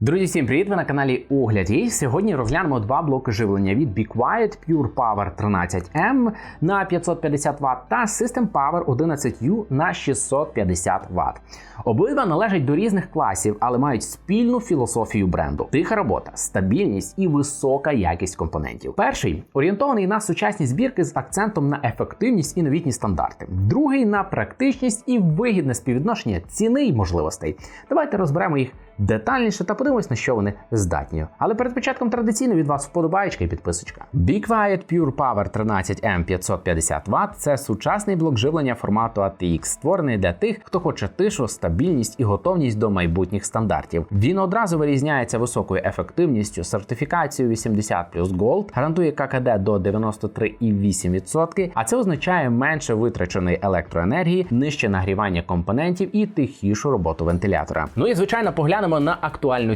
Друзі, всім привіт! Ви на каналі Огляд. І сьогодні розглянемо два блоки живлення від Be Quiet Pure Power 13M на 550 Вт та System Power 11U на 650 Вт. Обидва належать до різних класів, але мають спільну філософію бренду: тиха робота, стабільність і висока якість компонентів. Перший орієнтований на сучасні збірки з акцентом на ефективність і новітні стандарти. Другий на практичність і вигідне співвідношення ціни й можливостей. Давайте розберемо їх детальніше та подивимось, на що вони здатні. Але перед початком традиційно від вас вподобаєчка і підписочка. Be Quiet Pure Power 13M 550 Вт це сучасний блок живлення формату ATX, створений для тих, хто хоче тишу, стабільність і готовність до майбутніх стандартів. Він одразу вирізняється високою ефективністю, сертифікацією 80 плюс Gold, гарантує ККД до 93,8%, а це означає менше витраченої електроенергії, нижче нагрівання компонентів і тихішу роботу вентилятора. Ну і звичайно, поглянемо на актуальну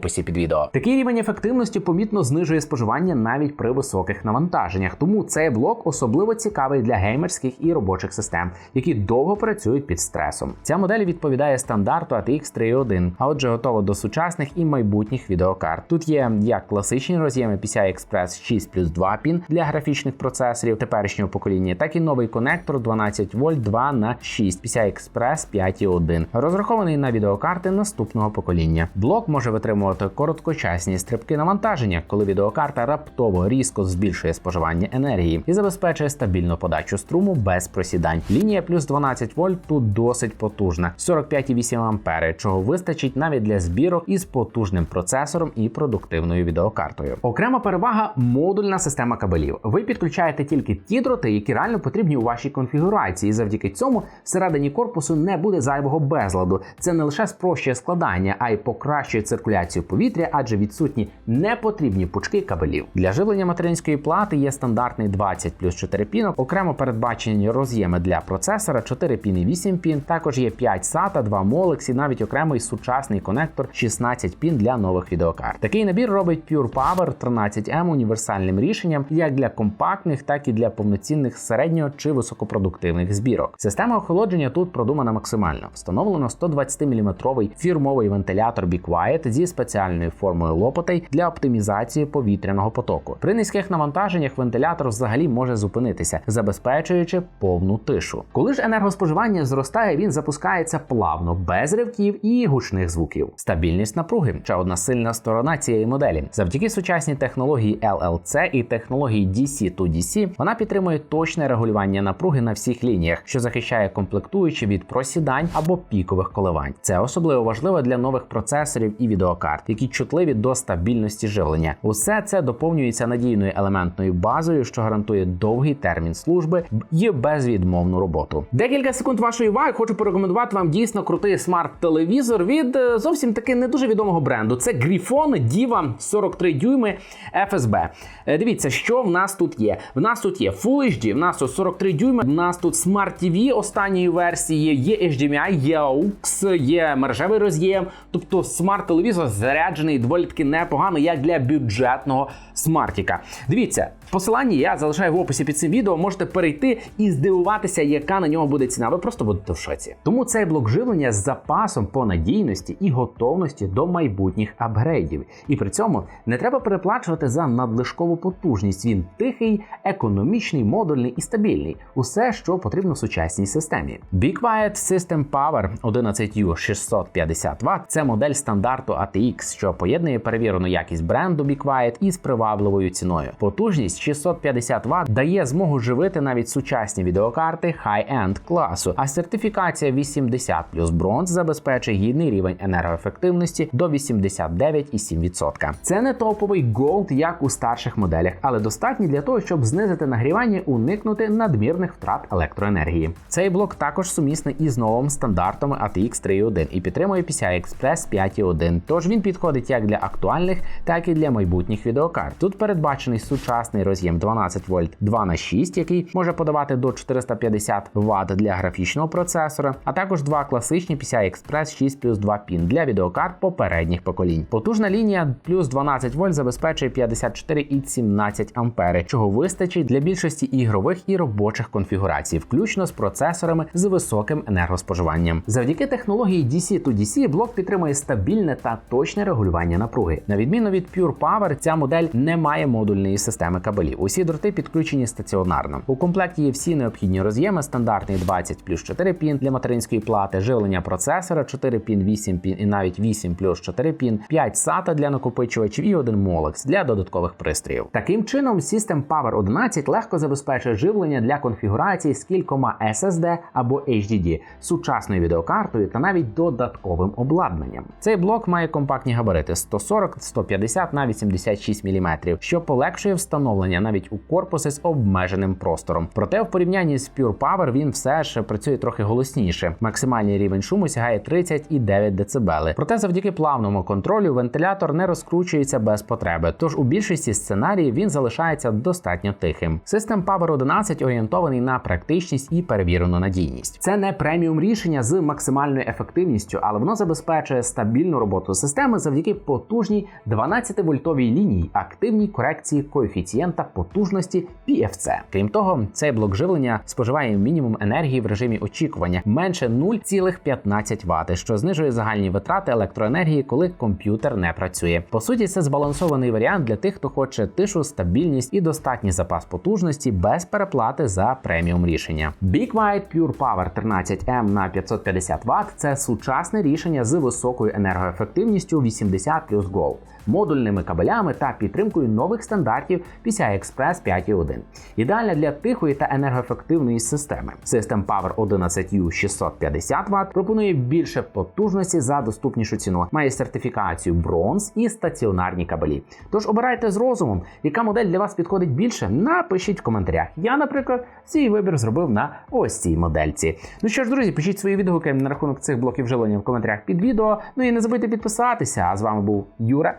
описі під відео. Такий рівень ефективності помітно знижує споживання навіть при високих навантаженнях. Тому цей блок особливо цікавий для геймерських і робочих систем, які довго працюють під стресом. Ця модель відповідає стандарту ATX 3.1, а отже, готова до сучасних і майбутніх відеокарт. Тут є як класичні роз'єми PCI Express 6 плюс 2 пін для графічних процесорів теперішнього покоління, так і новий конектор 12 вольт 2 на 6 PCI Express 5.1, розрахований на відеокарти наступного покоління. Блок може витримувати короткочасні стрибки навантаження, коли відеокарта раптово різко збільшує споживання енергії і забезпечує стабільну подачу струму без просідань. Лінія плюс 12 вольт тут досить потужна, 45,8 ампери, чого вистачить навіть для збірок із потужним процесором і продуктивною відеокартою. Окрема перевага модульна система кабелів. Ви підключаєте тільки ті дроти, які реально потрібні у вашій конфігурації. І завдяки цьому всередині корпусу не буде зайвого безладу. Це не лише спрощує складання, а й покращує циркуляцію повітря, адже відсутні непотрібні пучки кабелів. Для живлення материнської плати є стандартний 20 плюс 4 пінок, окремо передбачені роз'єми для процесора, 4 пін і 8 пін. Також є 5 SATA, 2 Molex і навіть окремий сучасний конектор 16 пін для нових відеокарт. Такий набір робить Pure Power 13M універсальним рішенням як для компактних, так і для повноцінних середнього чи високопродуктивних збірок. Система охолодження тут продумана максимально. Встановлено 120-мм фірмовий вентилятор Be Quiet зі спеціальною формою лопатей для оптимізації повітряного потоку. При низьких навантаженнях вентилятор взагалі може зупинитися, забезпечуючи повну тишу. Коли ж енергоспоживання зростає, він запускається плавно, без ривків і гучних звуків. Стабільність напруги ще одна сильна сторона цієї моделі. Завдяки сучасній технології LLC і технології DC to DC вона підтримує точне регулювання напруги на всіх лініях, що захищає комплектуючі від просідань або пікових коливань. Це особливо важливо для нових процесорів і відеокарт, які чутливі до стабільності живлення. Усе це доповнюється надійною елементною базою, що гарантує довгий термін служби і безвідмовну роботу. Декілька секунд вашої уваги хочу порекомендувати вам дійсно крутий смарт-телевізор від е, зовсім таки не дуже відомого бренду. Це Griffon Diva 43 дюйми FSB. Е, Дивіться, що в нас тут є. В нас тут є Full HD, в нас тут 43 дюйми, в нас тут Smart TV останньої версії, є HDMI, є AUX, є мережевий роз'єм. Тобто смарт-телевізор заряджений доволі таки непогано, як для бюджетного смартіка. Дивіться, посилання я залишаю в описі під цим відео. Можете перейти і здивуватися, яка на нього буде ціна. Ви просто будете в шоці. Тому цей блок живлення з запасом по надійності і готовності до майбутніх апгрейдів. І при цьому не треба переплачувати за надлишкову потужність. Він тихий, економічний, модульний і стабільний. Усе, що потрібно сучасній системі. Be Quiet System Power 11U 650 Вт – це модель стандарту ATX, що поєднує перевірену якість бренду Be із привабливою ціною. Потужність 650 Вт дає змогу живити навіть сучасні відеокарти high-end класу, а сертифікація 80 плюс бронз забезпечує гідний рівень енергоефективності до 89,7%. Це не топовий Gold, як у старших моделях, але достатній для того, щоб знизити нагрівання, уникнути надмірних втрат електроенергії. Цей блок також сумісний із новим стандартом ATX 3.1 і підтримує PCI Express 5.1. Тож він підходить як для актуальних, так і для майбутніх відеокарт. Тут передбачений сучасний роз'єм 12 вольт 2 на 6, який може подавати до 450 Вт для графічного процесора, а також два класичні PCI Express 6 плюс 2 пін для відеокарт попередніх поколінь. Потужна лінія плюс 12 вольт забезпечує 54,17 ампери, чого вистачить для більшості ігрових і робочих конфігурацій, включно з процесорами з високим енергоспоживанням. Завдяки технології DC to DC блок підтримує стабільне та точне регулювання напруги. На відміну від Pure Power, ця модель не має модульної системи кабелів. Усі дроти підключені стаціонарно. У комплекті є всі необхідні роз'єми, стандартний 20 плюс 4 пін для материнської плати, живлення процесора 4 пін, 8 пін і навіть 8 плюс 4 пін, 5 SATA для накопичувачів і один Molex для додаткових пристроїв. Таким чином, System Power 11 легко забезпечує живлення для конфігурацій з кількома SSD або HDD, сучасною відеокартою та навіть додатковим обладнанням. Цей блок має компактні габарити 140, 150 на 86 мм, що полегшує встановлення навіть у корпуси з обмеженим простором. Проте в порівнянні з Pure Power він все ж працює трохи голосніше. Максимальний рівень шуму сягає 30,9 дБ. Проте завдяки плавному контролю вентилятор не розкручується без потреби. Тож у більшості сценаріїв він залишається достатньо тихим. System Power 11 орієнтований на практичність і перевірену надійність. Це не преміум рішення з максимальною ефективністю, але воно забезпечує стабільну роботу системи завдяки потужній 12-вольтовій лінії, активній корекції коефіцієнта потужності PFC. Крім того, цей блок живлення споживає мінімум енергії в режимі очікування менше 0,15 Вт, що знижує загальні витрати електроенергії, коли комп'ютер не працює. По суті, це збалансований варіант для тих, хто хоче тишу, стабільність і достатній запас потужності без переплати за преміум рішення. White Pure Power 13M на 550 Вт – це сучасне рішення з високою енергоефективністю 80 плюс Gold, модульними кабелями та підтримкою нових стандартів PCI Express 5.1. Ідеальне для тихої та енергоефективної системи. System Power 11U 650 Вт пропонує більше потужності за доступнішу ціну, має сертифікацію Bronze і стаціонарні кабелі. Тож обирайте з розумом, яка модель для вас підходить більше. Напишіть в коментарях. Я, наприклад, свій вибір зробив на ось цій модельці. Ну що ж, друзі, пишіть свої відгуки на рахунок цих блоків живлення в коментарях під відео. Ну і не забудьте підписатися. А з вами був Юра,